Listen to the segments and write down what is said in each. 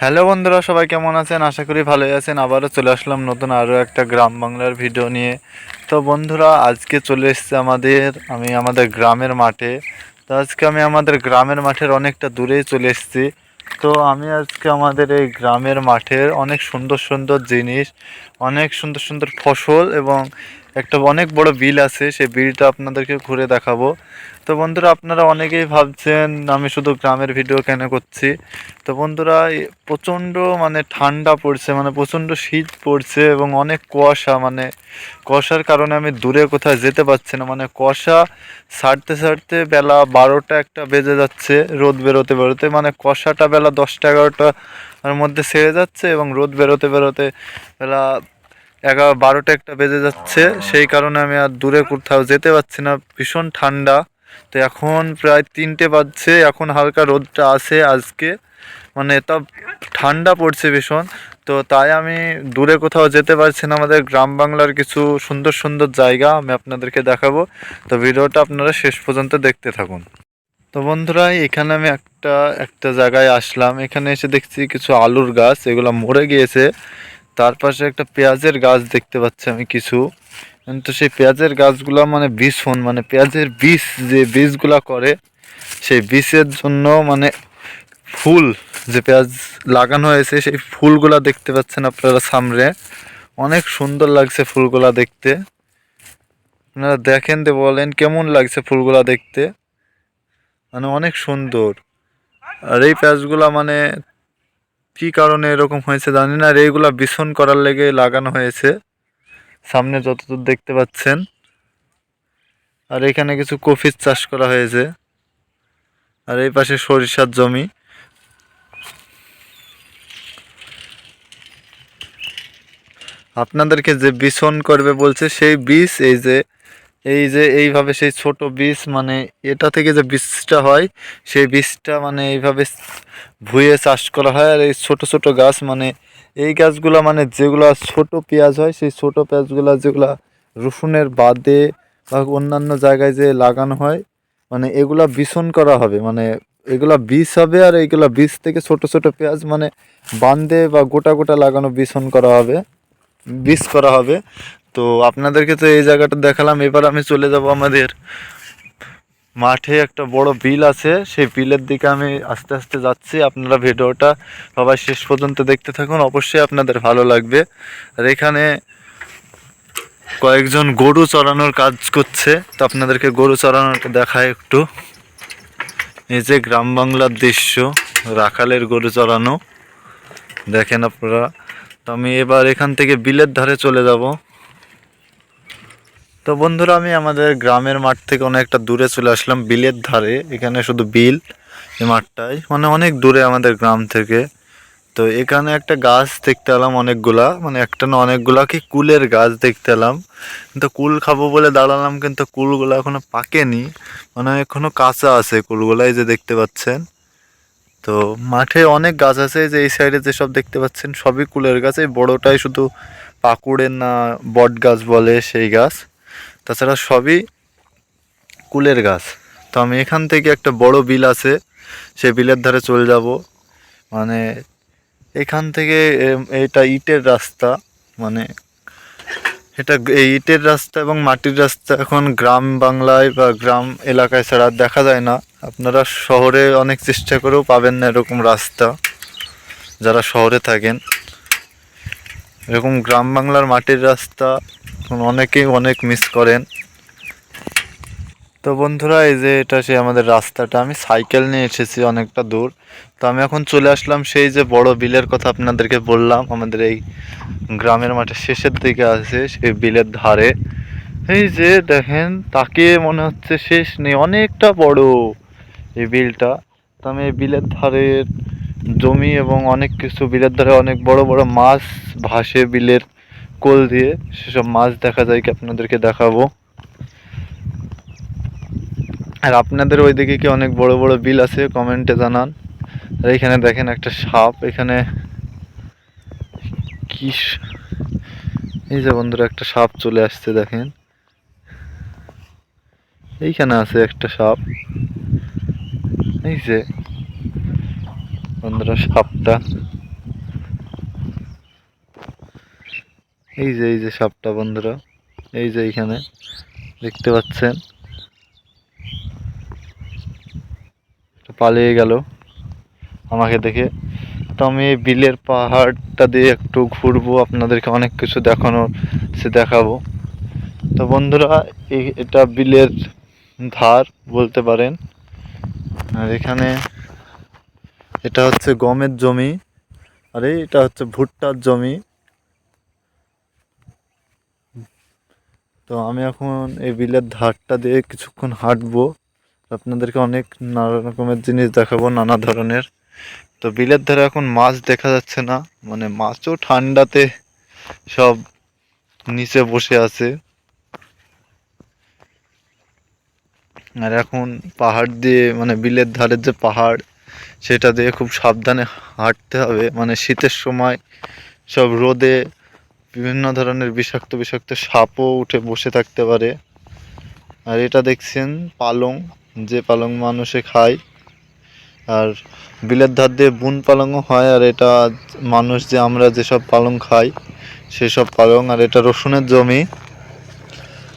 Hello বন্ধুরা, সবাই কেমন আছেন? আশা করি ভালোই আছেন। আবারও চলে আসলাম নতুন আরও একটা গ্রাম বাংলার ভিডিও নিয়ে। তো বন্ধুরা, আজকে চলে এসেছে আমাদের, আমি আমাদের গ্রামের মাঠে। তো আজকে আমি আমাদের গ্রামের মাঠের অনেকটা দূরেই চলে এসেছি। তো আমি আজকে আমাদের এই গ্রামের মাঠের অনেক সুন্দর সুন্দর জিনিস, অনেক সুন্দর সুন্দর ফসল এবং একটা অনেক বড় বিল আছে, সেই বিলটা আপনাদেরকে ঘুরে দেখাবো। তো বন্ধুরা, আপনারা অনেকেই ভাবছেন, আমি শুধু গ্রামের ভিডিও কেন করছি? তো বন্ধুরা প্রচণ্ড মানে ঠান্ডা পড়ছে মানে প্রচণ্ড শীত পড়ছে এবং অনেক কুয়াশা মানে কুয়াশার কারণে আমি দূরে কোথাও যেতে পারছি না। মানে কুয়াশা ছাড়তে ছাড়তে বেলা বারোটা একটা বেজে যাচ্ছে, রোদ বেরোতে বেরোতে। মানে কুয়াশাটা বেলা দশটা এগারোটা এর মধ্যে সেরে যাচ্ছে এবং রোদ বেরোতে বেরোতে বেলা এগারো বারোটা একটা বেজে যাচ্ছে। সেই কারণে আমি আর দূরে কোথাও যেতে পারছি না। ভীষণ ঠান্ডা। তো এখন প্রায় তিনটে বাজছে। এখন হালকা রোদটা আছে আজকে। মানে তা ঠান্ডা পড়ছে ভীষণ। তো তাই আমি দূরে কোথাও যেতে পারছি না। আমাদের গ্রাম বাংলার কিছু সুন্দর সুন্দর জায়গা আমি আপনাদেরকে দেখাবো। তো ভিডিওটা আপনারা শেষ পর্যন্ত দেখতে থাকুন। তো বন্ধুরা, এখানে আমি একটা একটা জায়গায় আসলাম। এখানে এসে দেখছি কিছু আলুর গাছ। এগুলো মরে গিয়েছে। তার পাশে একটা পেঁয়াজের গাছ দেখতে পাচ্ছি আমি কিছু। কিন্তু সেই পেঁয়াজের গাছগুলো মানে ভীষণ মানে পেঁয়াজের বীজ, যে বীজগুলা করে, সেই বীজের জন্য মানে ফুল, যে পেঁয়াজ লাগানো হয়েছে, সেই ফুলগুলা দেখতে পাচ্ছেন আপনারা সামনে। অনেক সুন্দর লাগছে ফুলগুলা দেখতে। আপনারা দেখেন তো বলেন, কেমন লাগছে ফুলগুলা দেখতে? মানে অনেক সুন্দর। আর এই পেঁয়াজগুলা মানে কি কারণে এরকম হয়েছে জানি না, আর এইগুলা বিছন করার লেগে লাগানো হয়েছে। সামনে যতদূর দেখতে পাচ্ছেন, আর এখানে কিছু কফির চাষ করা হয়েছে। আর এই পাশে সরিষার জমি। আপনাদেরকে যে বিছন করবে বলছে, সেই বীজ এই যে এই যে এইভাবে সেই ছোট বীজ মানে এটা থেকে যে বীজটা হয়, সেই বীজটা মানে এইভাবে ভুয়ে চাষ করা হয়। আর এই ছোট ছোট গাছ মানে এই গাছগুলো মানে যেগুলা ছোট পেঁয়াজ হয়, সেই ছোট পেঁয়াজগুলো যেগুলা রসুনের বাদে বা অন্যান্য জায়গায় যে লাগানো হয় মানে এগুলা বিছন করা হবে। মানে এগুলা বীজ হবে আর এইগুলা বীজ থেকে ছোট ছোট পেঁয়াজ মানে বান্দে বা গোটা গোটা লাগানো বিছন করা হবে, বীজ করা হবে। তো আপনাদেরকে তো এই জায়গাটা দেখালাম, এবার আমি চলে যাব আমাদের মাঠে একটা বড় বিল আছে, সেই বিলের দিকে আমি আস্তে আস্তে যাচ্ছি। আপনারা ভিডিওটা সবাই শেষ পর্যন্ত দেখতে থাকুন, অবশ্যই আপনাদের ভালো লাগবে। আর এখানে কয়েকজন গরু চড়ানোর কাজ করছে, তো আপনাদেরকে গরু চড়ানোটা দেখায় একটু। এই যে গ্রাম বাংলার দৃশ্য, রাখালের গরু চড়ানো। দেখেন আপনারা। তো আমি এবার এখান থেকে বিলের ধারে চলে যাব। তো বন্ধুরা, আমি আমাদের গ্রামের মাঠ থেকে অনেকটা দূরে চলে আসলাম, বিলের ধারে। এখানে শুধু বিল, এই মাঠটায় মানে অনেক দূরে আমাদের গ্রাম থেকে। তো এখানে একটা গাছ দেখতে এলাম অনেকগুলা। মানে একটা না অনেকগুলা কি কুলের গাছ দেখতে এলাম। কিন্তু কুল খাব বলে দাঁড়ালাম, কিন্তু কুলগুলো এখনও পাকেনি। মানে এখনও কাঁচা আছে কুলগুলাই যে দেখতে পাচ্ছেন। তো মাঠে অনেক গাছ আছে যে এই সাইডে যেসব দেখতে পাচ্ছেন সবই কুলের গাছ। এই বড়টাই শুধু পাকুড়ের না বট গাছ বলে সেই গাছ। তাছাড়া সবই কুলের গাছ। তো আমি এখান থেকে একটা বড় বিল আছে, সেই বিলের ধারে চলে যাব। মানে এখান থেকে এটা ইটের রাস্তা মানে এটা এই ইটের রাস্তা এবং মাটির রাস্তা এখন গ্রাম বাংলায় বা গ্রাম এলাকায় ছাড়া দেখা যায় না। আপনারা শহরে অনেক চেষ্টা করেও পাবেন না এরকম রাস্তা, যারা শহরে থাকেন। এরকম গ্রাম বাংলার মাটির রাস্তা অনেকেই অনেক মিস করেন। তো বন্ধুরা, এই যে এটা সে আমাদের রাস্তাটা। আমি সাইকেল নিয়ে এসেছি অনেকটা দূর। তো আমি এখন চলে আসলাম সেই যে বড় বিলের কথা আপনাদেরকে বললাম। আমাদের এই গ্রামের মাঠের শেষের দিকে আছে সেই বিলের ধারে। এই যে দেখেন তাকে মনে হচ্ছে শেষ নেই, অনেকটা বড় এই বিলটা। তো আমি এই বিলের ধারে জমি এবং অনেক কিছু, বিলের ধারে অনেক বড় বড় মাছ ভাসে বিলের। কোল দিয়ে সেসব মাছ দেখা যায় কি আপনাদেরকে দেখাবো। আর আপনাদের ওইদিকে কি অনেক বড় বড় বিল আছে? কমেন্টে জানান। আর এখানে দেখেন একটা সাপ, এখানে কি এই যে বন্ধুরা, একটা সাপ চলে আসছে, দেখেন। এইখানে আছে একটা সাপ। এই যে বন্ধুরা, সাপটা। এই যে এই যে সাপটা বন্ধুরা, এই যে এইখানে দেখতে পাচ্ছেন। পালিয়ে গেল আমাকে দেখে। তো আমি এই বিলের পাহাড়টা দিয়ে একটু ঘুরবো, আপনাদেরকে অনেক কিছু দেখানোর সে দেখাবো। তো বন্ধুরা এটা বিলের ধার বলতে পারেন। আর এখানে এটা হচ্ছে গমের জমি। আর এটা হচ্ছে ভুট্টার জমি। তো আমি এখন এই বিলের ধারটা দিয়ে কিছুক্ষণ হাঁটবো। আপনাদেরকে অনেক নানা রকমের জিনিস দেখাবো, নানা ধরনের। তো বিলের ধারে এখন মাছ দেখা যাচ্ছে না মানে মাছও ঠান্ডাতে সব নিচে বসে আছে। আর এখন পাহাড় দিয়ে মানে বিলের ধারের যে পাহাড়, সেটা দিয়ে খুব সাবধানে হাঁটতে হবে। মানে শীতের সময় সব রোদে বিভিন্ন ধরনের বিষাক্ত বিষাক্ত সাপও উঠে বসে থাকতে পারে। আর এটা দেখছেন, পালং, যে পালং মানুষে খায়। আর বিলের ধার দিয়ে বুন পালংও হয়, আর এটা মানুষ যে আমরা যেসব পালং খাই, সেসব পালং, আর এটা রসুনের জমি।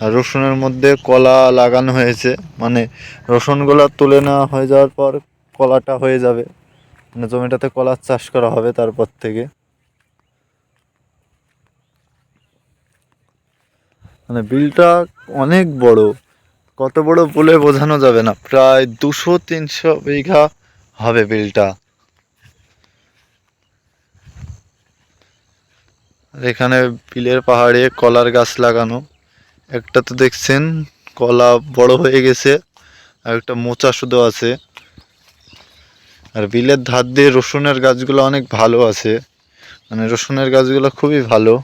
আর রসুনের মধ্যে কলা লাগানো হয়েছে মানে রসুনগুলো তুলে নেওয়া হয়ে যাওয়ার পর কলাটা হয়ে যাবে। মানে জমিটাতে কলার চাষ করা হবে তারপর থেকে। মানে বিলটা অনেক বড়। কত বড় বলে বোঝানো যাবে না। প্রায় দুশো তিনশো বিঘা হবে বিলটা। এখানে বিলের পাহাড়ে কলার গাছ লাগানো। একটা তো দেখছেন, কলা বড় হয়ে গেছে, আর একটা মোচা শুধু আছে। আর বিলের ধার দিয়ে রসুনের গাছগুলো অনেক ভালো আছে। মানে রসুনের গাছগুলো খুবই ভালো।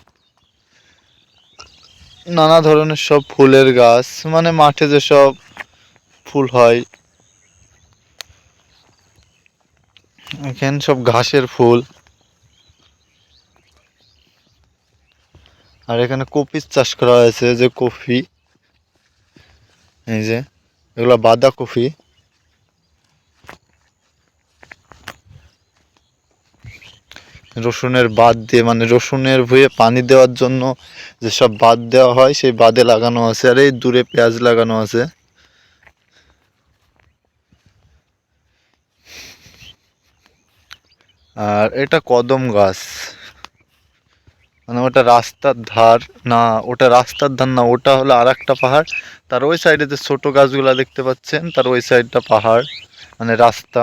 নানা ধরনের সব ফুলের গাছ মানে মাঠে যেসব ফুল হয়, এখানে সব ঘাসের ফুল। আর এখানে কপির চাষ করা হয়েছে, যে কফি এই যে, এগুলো বাঁধাকপি। রসুনের বাদ দিয়ে মানে রসুনের ভুয়ে পানি দেওয়ার জন্য যেসব বাদ দেওয়া হয়, সেই বাদে লাগানো আছে। আর এই দূরে পেঁয়াজ লাগানো আছে। আর এটা কদম গাছ। মানে ওটা রাস্তার ধার, না, ওটা রাস্তার ধার না, ওটা হলো আর একটা পাহাড়। তার ওই সাইডে যে ছোট গাছগুলা দেখতে পাচ্ছেন, তার ওই সাইডটা পাহাড় মানে রাস্তা।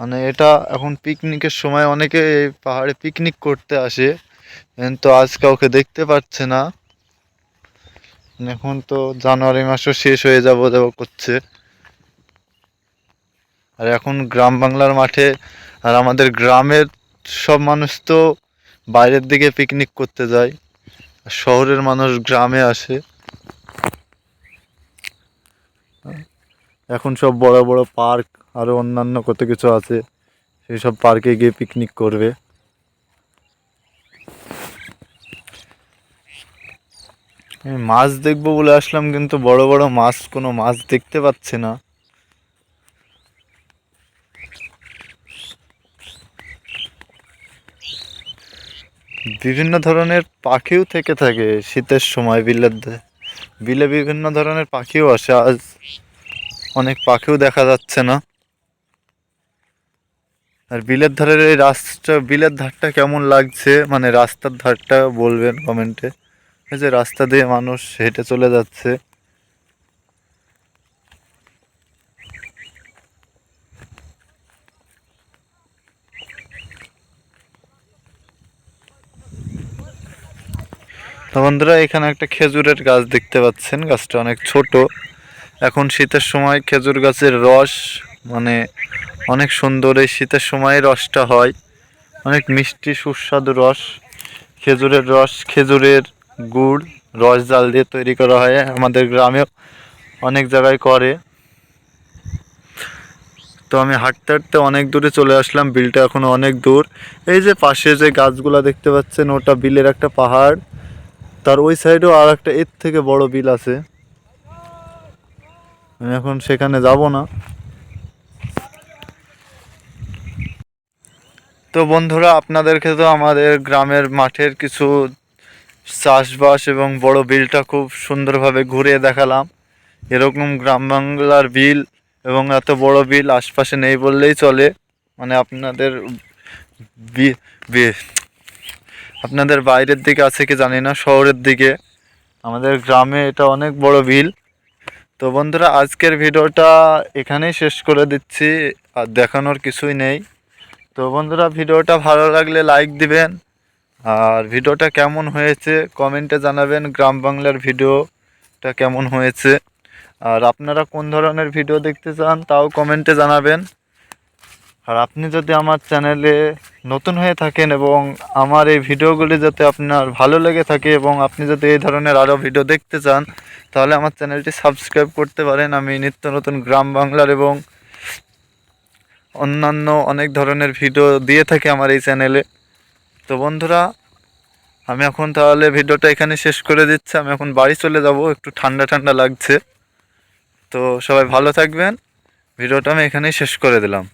মানে এটা এখন পিকনিকের সময় অনেকে এই পাহাড়ে পিকনিক করতে আসে। কিন্তু আজ কাউকে দেখতে পাচ্ছে না। এখন তো জানুয়ারি মাসও শেষ হয়ে যাব যাব করছে। আর এখন গ্রাম বাংলার মাঠে আর আমাদের গ্রামের সব মানুষ তো বাইরের দিকে পিকনিক করতে যায়। আর শহরের মানুষ গ্রামে আসে। এখন সব বড় বড় পার্ক আরও অন্যান্য কত কিছু আছে সেই সব পার্কে গিয়ে পিকনিক করবে। আমি মাছ দেখব বলে আসলাম, কিন্তু বড় বড় মাছ, কোনো মাছ দেখতে পাচ্ছি না। বিভিন্ন ধরনের পাখিও থেকে থাকে শীতের সময়, বিলের বিলে বিভিন্ন ধরনের পাখিও আসে। আজ অনেক পাখিও দেখা যাচ্ছে না। আর বিলের ধারের এই রাস্তা, বিলের ধারটা কেমন লাগছে? মানে রাস্তার ধারটা বলবেন কমেন্টে যে রাস্তা দিয়ে মানুষ হেঁটে চলে যাচ্ছে। বন্ধুরা, এখানে একটা খেজুরের গাছ দেখতে পাচ্ছেন। গাছটা অনেক ছোট। এখন শীতের সময় খেজুর গাছের রস মানে অনেক সুন্দর এই শীতের সময় রসটা হয়। অনেক মিষ্টি, সুস্বাদু রস, খেজুরের রস, খেজুরের গুড়, রস জাল দিয়ে তৈরি করা হয় আমাদের গ্রামেও। অনেক জায়গায় করে। তো আমি হাঁটতে হাঁটতে অনেক দূরে চলে আসলাম, বিলটা এখনও অনেক দূর। এই যে পাশে যে গাছগুলো দেখতে পাচ্ছেন, ওটা বিলের একটা পাহাড়। তার ওই সাইডেও আর একটা এর থেকে বড় বিল আছে। আমি এখন সেখানে যাব না। তো বন্ধুরা, আপনাদেরকে তো আমাদের গ্রামের মাঠের কিছু চাষবাস এবং বড় বিলটা খুব সুন্দরভাবে ঘুরে দেখালাম। এরকম গ্রাম বাংলার বিল এবং এত বড় বিল আশপাশে নেই বললেই চলে। মানে আপনাদের আপনাদের বাইরের দিকে আছে কি জানি না, শহরের দিকে। আমাদের গ্রামে এটা অনেক বড় বিল। তো বন্ধুরা, আজকের ভিডিওটা এখানেই শেষ করে দিচ্ছি। আর দেখানোর কিছুই নেই। তো বন্ধুরা, ভিডিওটা ভালো লাগলে লাইক দিবেন। আর ভিডিওটা কেমন হয়েছে কমেন্টে জানাবেন, গ্রাম বাংলার ভিডিওটা কেমন হয়েছে। আর আপনারা কোন ধরনের ভিডিও দেখতে চান তাও কমেন্টে জানাবেন। আর আপনি যদি আমার চ্যানেলে নতুন হয়ে থাকেন এবং আমার এই ভিডিওগুলি যাতে আপনার ভালো লেগে থাকে এবং আপনি যদি এই ধরনের আরও ভিডিও দেখতে চান, তাহলে আমার চ্যানেলটি সাবস্ক্রাইব করতে পারেন। আমি নিত্য নতুন গ্রাম বাংলার এবং অন্যান্য অনেক ধরনের ভিডিও দিয়ে থাকি আমার এই চ্যানেলে তো বন্ধুরা, আমি এখন তাহলে ভিডিওটা এখানে শেষ করে দিচ্ছি। আমি এখন বাড়ি চলে যাব, একটু ঠান্ডা ঠান্ডা লাগছে। তো সবাই ভালো থাকবেন। ভিডিওটা আমি এখানেই শেষ করে দিলাম।